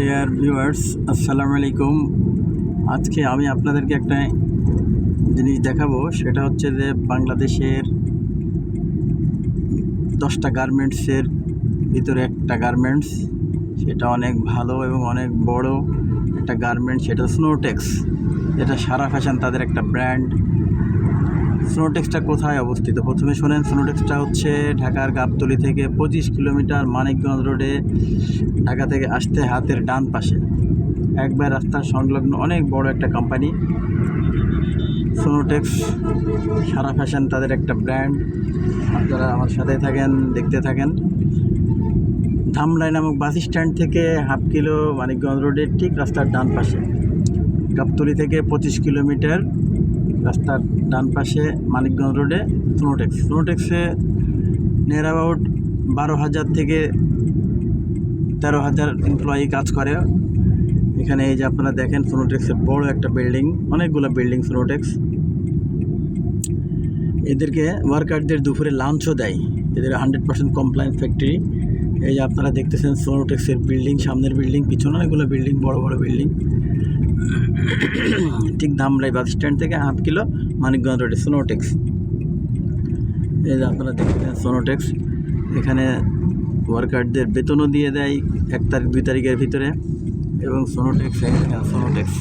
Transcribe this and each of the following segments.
Dear viewers, আসসালামু আলাইকুম। আজকে আমি আপনাদেরকে একটা জিনিস দেখাবো, সেটা হচ্ছে যে বাংলাদেশের দশটা গার্মেন্টসের ভিতরে একটা গার্মেন্টস, সেটা অনেক ভালো এবং অনেক বড় একটা গার্মেন্টস, সেটা স্নোটেক্স যেটা সারা ফ্যাশন তাদের একটা ব্র্যান্ড। স্নোটেক্সটা কোথায় অবস্থিত? প্রথমে শোনেন স্নোটেক্সটা হচ্ছে ঢাকার গাবতলি থেকে পঁচিশ কিলোমিটার মানিকগঞ্জ রোডে ঢাকা থেকে আসতে হাতের ডান পাশে। একবার রাস্তার সংলগ্ন অনেক বড় একটা কোম্পানি সোনোটেক্স সারা ফ্যাশন তাদের একটা ব্র্যান্ড আপনারা আমার সাথে থাকেন, দেখতে থাকেন। ধামরাই নামক বাস স্ট্যান্ড থেকে হাফ কিলো মানিকগঞ্জ রোডের ঠিক রাস্তার ডান পাশে। গাবতলি থেকে পঁচিশ কিলোমিটার রাস্তার ডান পাশে মানিকগঞ্জ রোডে স্নোটেক্স স্নোটেক্সে নিয়ার অ্যাবাউট বারো হাজার থেকে তেরো হাজার এমপ্লয়ি কাজ করে। এখানে এই যে আপনারা দেখেন সোনোটেক্সের বড় একটা বিল্ডিং অনেকগুলো বিল্ডিং সোনোটেক্স এদেরকে ওয়ার্কারদের দুপুরে লাঞ্চও দেয়। এদের হান্ড্রেড পার্সেন্ট কমপ্লায়েন্স ফ্যাক্টরি এই যে আপনারা দেখতেছেন সোনোটেক্সের বিল্ডিং সামনের বিল্ডিং পিছনে অনেকগুলো বিল্ডিং বড় বড় বিল্ডিং ঠিক ধামরাই বাস স্ট্যান্ড থেকে হাফ কিলো মানিকগঞ্জ রোডে সোনোটেক্স। এই যে আপনারা দেখতেছেন সোনোটেক্স। এখানে ওয়ার্কারদের বেতনও দিয়ে দেয় এক তারিখ, দুই তারিখের ভিতরে। এবং Sonotex Sonotex.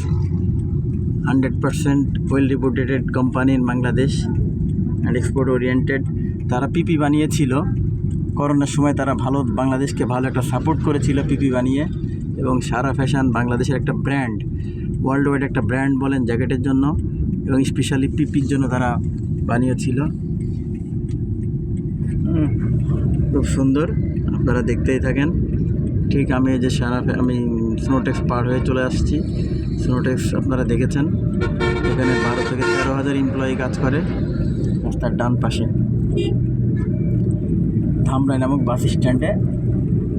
Hundred percent well reported company in Bangladesh and export oriented. তারা পিপি বানিয়েছিল। করোনার সময় তারা ভালো, বাংলাদেশকে ভালো একটা সাপোর্ট করেছিল পিপি বানিয়ে। এবং সারা ফ্যাশন বাংলাদেশের একটা ব্র্যান্ড। ওয়ার্ল্ড ওয়াইড একটা ব্র্যান্ড বলেন জ্যাকেটের জন্য এবং স্পেশালি পিপির জন্য তারা বানিয়েছিল। খুব সুন্দর, আপনারা দেখতেই থাকেন। ঠিক আমি যে সারা আমি স্নোটেক্স পার হয়ে চলে আসছি। স্নোটেক্স আপনারা দেখেছেন। এখানে বারো থেকে তেরো হাজার এমপ্লয়ি কাজ করে রাস্তার ডান পাশে। ধামরাই নামক বাস স্ট্যান্ডে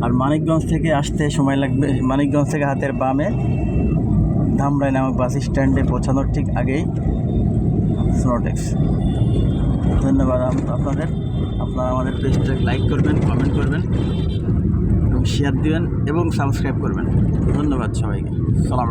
আর মানিকগঞ্জ থেকে আসতে সময় লাগবে মানিকগঞ্জ থেকে হাতের বামে ধামরাই নামক বাস স্ট্যান্ডে পৌঁছানোর ঠিক আগেই স্নোটেক্স ধন্যবাদ আপনাদের। আপনারা আমাদের পেজটাকে লাইক করবেন কমেন্ট করবেন এবং শেয়ার দিবেন এবং সাবস্ক্রাইব করবেন। ধন্যবাদ সবাইকে। সালাম